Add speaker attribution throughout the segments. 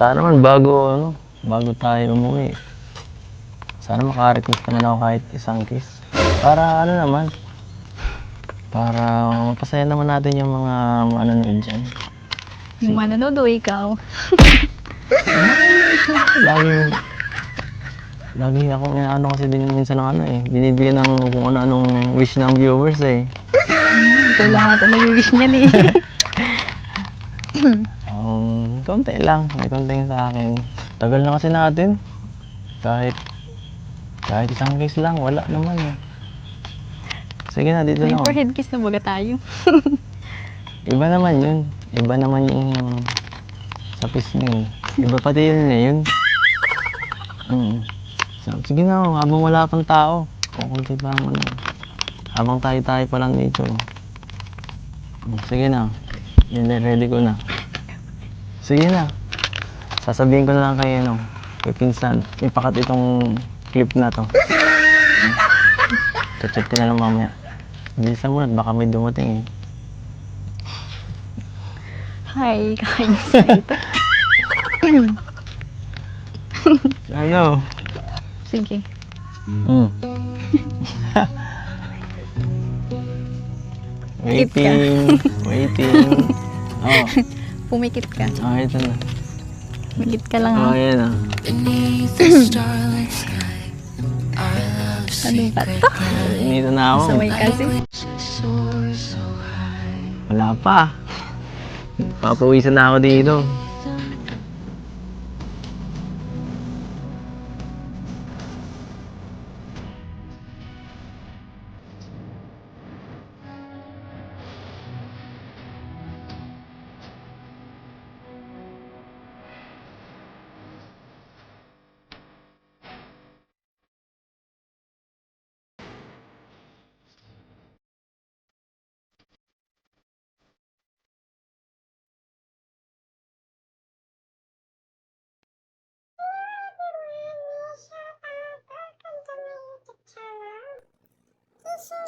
Speaker 1: Sana naman bago, ano, bago tayo umuwi. Sana makarequest naman ako kahit isang kiss. Para ano naman, para mapasaya naman natin yung mga manonood dyan.
Speaker 2: Yung manonood o ikaw.
Speaker 1: Lagi, lagi ako ano kasi din minsan ng ano eh, binibigyan ng kung ano-anong wish ng viewers eh.
Speaker 2: Ikaw lahat ang nag-wish niyan eh.
Speaker 1: Um, konti lang, may konting sa akin. Tagal na kasi natin. Kahit, kahit isang case lang, wala naman eh. Sige na, dito
Speaker 2: May
Speaker 1: na ako.
Speaker 2: forehead kiss na baga tayo.
Speaker 1: Iba naman yun. Iba naman yung sa pisngi. Iba pati yun eh, yun. Mm. So, sige na, habang wala pang tao. Kukunti pa ang ano. Habang tayo-tayo pa lang dito. Mm, Sige na. Na, ready ko na. Sige na. Sasabihin ko na lang kay ano, kay Pinsan, ipakat itong clip na to. Chat-chat ko na lang mamaya. Bilisan mo na, baka may dumating eh.
Speaker 2: Hi, ito.
Speaker 1: Ano?
Speaker 2: Sige.
Speaker 1: Mm. waiting, waiting. Oh,
Speaker 2: Pumikit ka.
Speaker 1: oh, ito na.
Speaker 2: Pumikit ka lang
Speaker 1: Oh,
Speaker 2: ha.
Speaker 1: yan ah.
Speaker 2: Ano ba ito?
Speaker 1: Dito na ako.
Speaker 2: Samay kasi.
Speaker 1: Wala pa. Papawisan na ako dito.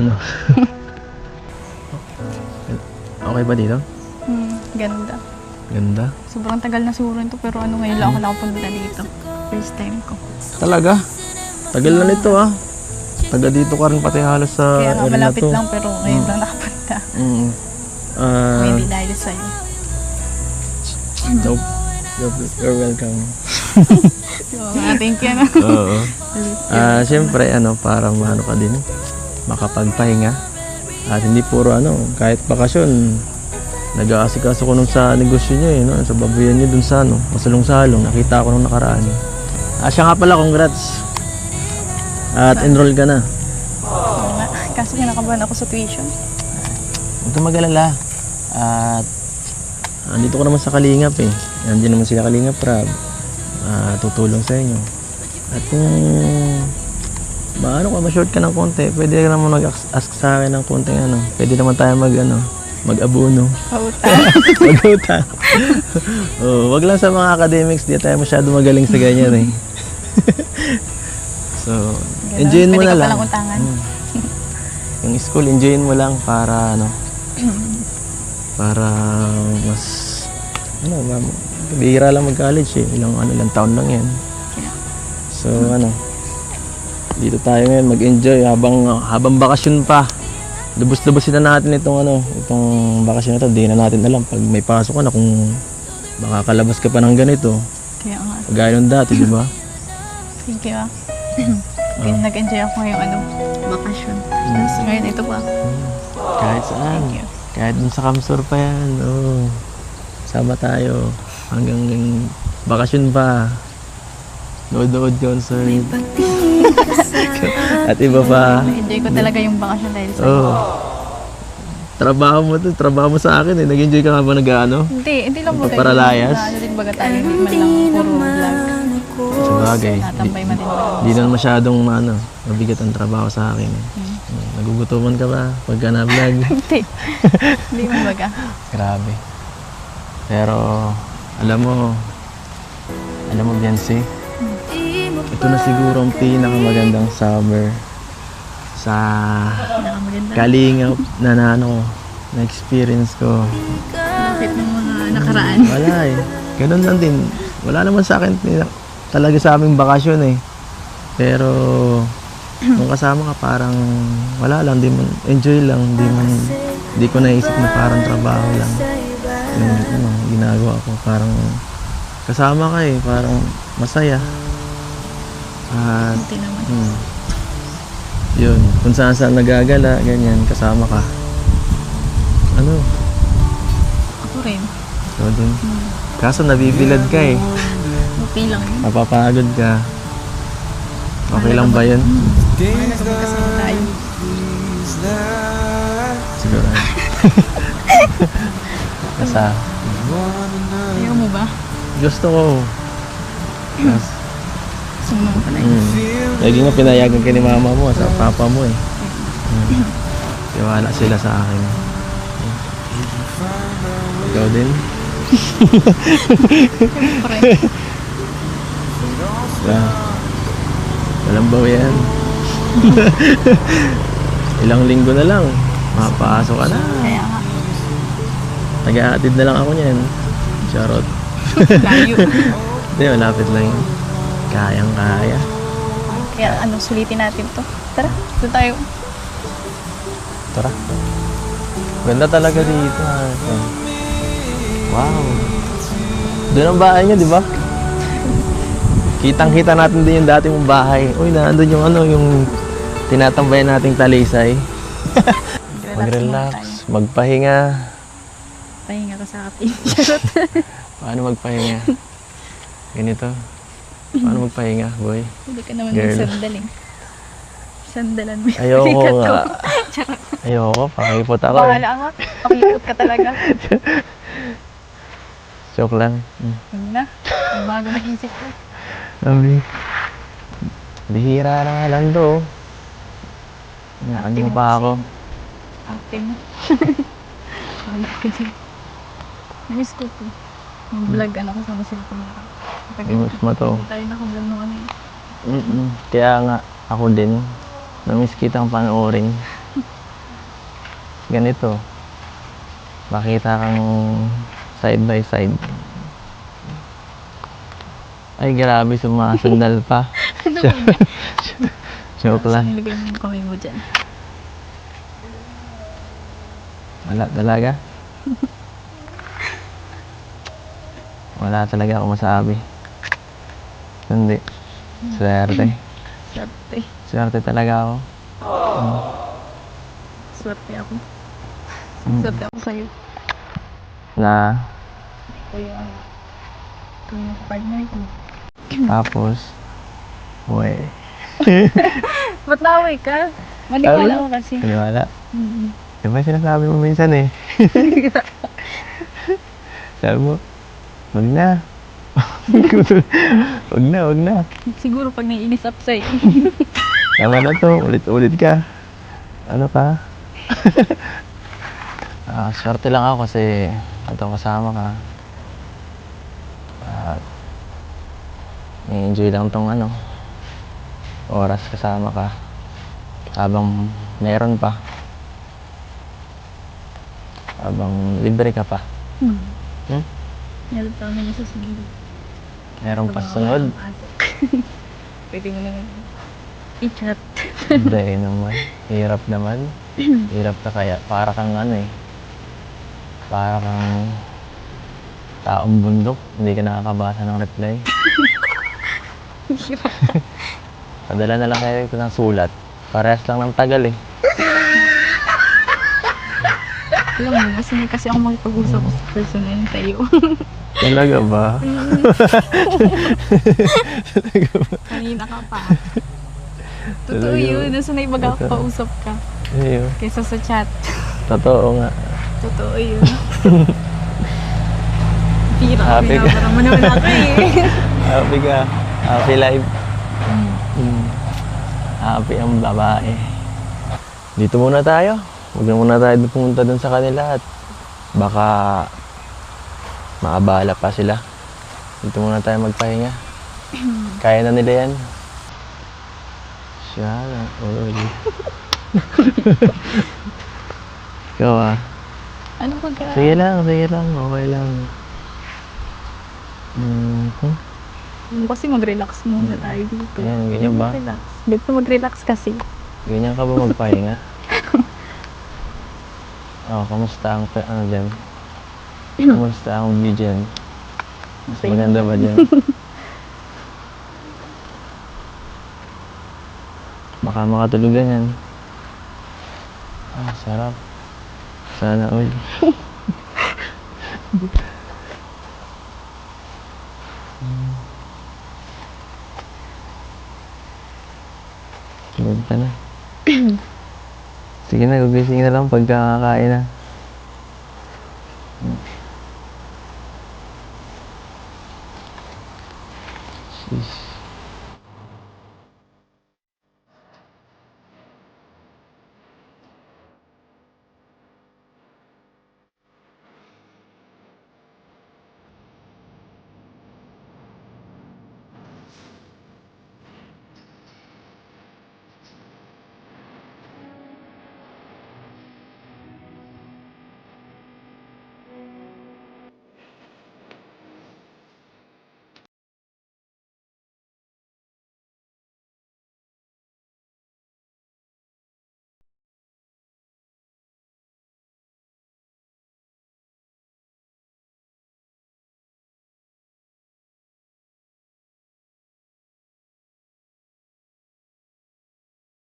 Speaker 1: Ano? okay ba dito?
Speaker 2: Hmm, ganda.
Speaker 1: Ganda.
Speaker 2: Sobrang tagal na siguro ito pero ano ngayon lang ako nakapunta dito. First time ko.
Speaker 1: Talaga? Tagal na nito ah. Taga dito ka rin pati halos sa
Speaker 2: Kaya nga
Speaker 1: area na
Speaker 2: malapit
Speaker 1: to.
Speaker 2: lang pero ngayon lang nakapunta.
Speaker 1: Mm. Ah,
Speaker 2: Maybe dahil sa'yo.
Speaker 1: nope. You're, you're welcome.
Speaker 2: So, mga thank you na.
Speaker 1: Oo. Ah, siyempre ano para maano ka din makapagpahinga. At hindi puro ano, kahit bakasyon, nag-aasikaso ko nung sa negosyo niyo eh, no? sa babuyan niyo dun sa ano, masalong-salong, nakita ko nung nakaraan. Ah, siya nga pala, congrats. At enroll ka na.
Speaker 2: Kaso kinakabahan ako sa tuition.
Speaker 1: Huwag kang mag-alala. At andito ko naman sa Kalingap eh. Nandiyan naman sila Kalingap Prab. Ah, tutulong sa inyo. At kung maano ka, ma-short ka ng konti, pwede ka naman mag-ask sa akin ng konting ano. Pwede naman tayo mag ano, mag-abuno.
Speaker 2: Pauta.
Speaker 1: Mag-utang. oh, wag lang sa mga academics, di tayo masyado magaling sa ganyan eh. so,
Speaker 2: Ganun.
Speaker 1: enjoyin mo
Speaker 2: Pwede
Speaker 1: na
Speaker 2: ka
Speaker 1: lang.
Speaker 2: palang utangan.
Speaker 1: Mm. Yung school, enjoyin mo lang para ano, para mas ano, bihira lang mag-college eh. Ilang ano, ilang taon lang yan. So ano, dito tayo ngayon mag-enjoy habang habang bakasyon pa. Lubos-lubosin na natin itong ano, itong bakasyon na to. Di na natin alam pag may pasok ka na kung makakalabas ka pa ng ganito.
Speaker 2: Kaya nga
Speaker 1: Gaya nung dati, di ba?
Speaker 2: Thank you ah. Kaya nag-enjoy ako ngayong ano, bakasyon. Tapos ngayon ito pa.
Speaker 1: Kahit saan.
Speaker 2: Thank you.
Speaker 1: Kahit dun sa Kamsur pa yan. Oo. Sama tayo. Hanggang bakasyon pa. Nood-nood concert. At iba pa.
Speaker 2: Na-enjoy ko talaga yung bakasyon dahil sa...
Speaker 1: Oo. Trabaho mo to. Trabaho mo sa akin eh. Nag-enjoy ka nga ba nag-ano?
Speaker 2: Hindi, hindi lang baga.
Speaker 1: Pagparalayas?
Speaker 2: Na, ano din baga tayo, hindi man lang puro vlog.
Speaker 1: Sa bagay.
Speaker 2: Natambay man din baga.
Speaker 1: Di naman masyadong ano, mabigat ang trabaho sa akin eh.
Speaker 2: Hmm.
Speaker 1: Nagugutuman ka ba pagka na-vlog?
Speaker 2: Hindi. Hindi man baga.
Speaker 1: Grabe. Pero, alam mo, alam mo, Biancy, ito na siguro ang pinakamagandang summer sa kalingap na na ano, na experience ko.
Speaker 2: Bakit ng mga nakaraan?
Speaker 1: Wala eh. Ganun lang din. Wala naman sa akin talaga sa aming bakasyon eh. Pero, nung kasama ka parang wala lang, di man, enjoy lang, di man, di ko naisip na parang trabaho lang. Yung ano, ginagawa ko, parang kasama ka eh, parang masaya. At,
Speaker 2: Hindi naman.
Speaker 1: hmm, yun, kung saan saan nagagala, ganyan, kasama ka. Ano,
Speaker 2: Ako rin.
Speaker 1: ikaw din. Kaso nabibilad ka eh.
Speaker 2: Okay lang yun.
Speaker 1: Napapagod ka. Okay lang ba yun?
Speaker 2: Na kapag kasama tayo.
Speaker 1: Siguro. Basta,
Speaker 2: Ayaw mo ba?
Speaker 1: gusto ko.
Speaker 2: Mo naman pala
Speaker 1: mm, lagi nga pinayagan ka ni mama mo sa papa mo eh. Mm. Tiwala sila sa akin. Ikaw din? Wala. Walang baw yan. Ilang linggo na lang. Makapasok ka na.
Speaker 2: Kaya nga.
Speaker 1: Nag-aatid na lang ako niyan. Charot.
Speaker 2: Layo.
Speaker 1: Hindi, malapit lang yun. Kayang kaya.
Speaker 2: Kaya ano, sulitin natin to. Tara, doon tayo.
Speaker 1: Tara. Ganda talaga dito. Wow. Doon ang bahay niya, di ba? Kitang-kita natin din yung dati mong bahay. Uy, nandun yung ano, yung tinatambayan nating talisay. Mag-relax, magpahinga.
Speaker 2: Pahinga ka sa akin.
Speaker 1: Paano magpahinga? Ganito. Paano magpahinga, boy?
Speaker 2: Hindi ka naman
Speaker 1: Girl.
Speaker 2: magsandal eh. Sandalan mo yung
Speaker 1: Ayoko
Speaker 2: ko.
Speaker 1: nga.
Speaker 2: Charot.
Speaker 1: Ayoko, pakipot ako eh.
Speaker 2: Bahala ka. Pakipot ka talaga.
Speaker 1: Joke lang. Hmm.
Speaker 2: Huwag na. Ang bago na isip ko.
Speaker 1: Sabi, bihira na nga lang to. Ano pa ako?
Speaker 2: Acting mo. Wala ka dyan. Namiss ko to. Yung vlog, ano ko sa cellphone na. Tagal
Speaker 1: Miss mo to.
Speaker 2: Tayo nakablog nung ano eh.
Speaker 1: Mm-mm. Kaya nga, ako din, namiss kitang panoorin. Ganito. Makita kang side by side. Ay, grabe, sumasandal pa.
Speaker 2: Ano ba?
Speaker 1: Joke lang.
Speaker 2: Nilagay mo yung kamay mo dyan.
Speaker 1: Wala talaga. Wala talaga ako masabi. Hindi. Swerte.
Speaker 2: Swerte.
Speaker 1: Swerte talaga ako.
Speaker 2: Swerte ako.
Speaker 1: Mm.
Speaker 2: Swerte ako sa'yo.
Speaker 1: Na,
Speaker 2: Ito yung ano. Ito yung partner ko.
Speaker 1: tapos, uwe.
Speaker 2: Ba't naway ka? Maniwala ko kasi.
Speaker 1: Kaniwala.
Speaker 2: Mm-hmm.
Speaker 1: Di ba sinasabi mo minsan eh? Sabi mo, wag na. wag na, wag na.
Speaker 2: Siguro pag naiinis up sa'yo.
Speaker 1: Tama na to, ulit-ulit ka. Ano ka? Ah, swerte lang ako kasi ito kasama ka. At enjoy lang tong ano, oras kasama ka. Habang meron pa. Habang libre ka pa.
Speaker 2: Hmm.
Speaker 1: Hmm?
Speaker 2: Meron pa kami nasa sigil.
Speaker 1: Meron pa sunod.
Speaker 2: Pwede mo naman i-chat.
Speaker 1: Hindi naman. Hirap naman. Hirap na kaya. Para kang ano eh. Para kang taong bundok. Hindi ka nakakabasa ng reply. Padala na lang kayo ito ng sulat. Parehas lang ng tagal eh.
Speaker 2: Alam mo, kasi kasi ako makipag-usap sa person na yun sa'yo.
Speaker 1: Talaga ba?
Speaker 2: Kanina ka pa. Totoo
Speaker 1: Talaga.
Speaker 2: yun. Nasanay baga
Speaker 1: Totoo.
Speaker 2: ka.
Speaker 1: Ayun.
Speaker 2: Kaysa sa chat.
Speaker 1: Totoo nga.
Speaker 2: Totoo yun. Pira
Speaker 1: Happy ka.
Speaker 2: binabara mo naman ako eh.
Speaker 1: Happy ka. Happy life.
Speaker 2: Mm.
Speaker 1: Mm. Happy ang babae. Dito muna tayo. Huwag na muna tayo pumunta dun sa kanila at baka maabala pa sila. Dito muna tayo magpahinga. Kaya na nila yan. Siya na. Uy. Ikaw ah.
Speaker 2: Ano ba ka?
Speaker 1: Sige lang, sige lang. Okay lang. Mhm.
Speaker 2: Kasi mag-relax muna tayo dito.
Speaker 1: Ayan, ganyan ba?
Speaker 2: Relax. Dito mag-relax kasi.
Speaker 1: Ganyan ka ba magpahinga? oh, kamusta ang ano dyan? Kamusta ang view dyan? Mas maganda ba dyan? Baka makatulog na yan. Ah, sarap. Sana all. Tulog ka na. Sige na, gugising na lang pagka kakain na.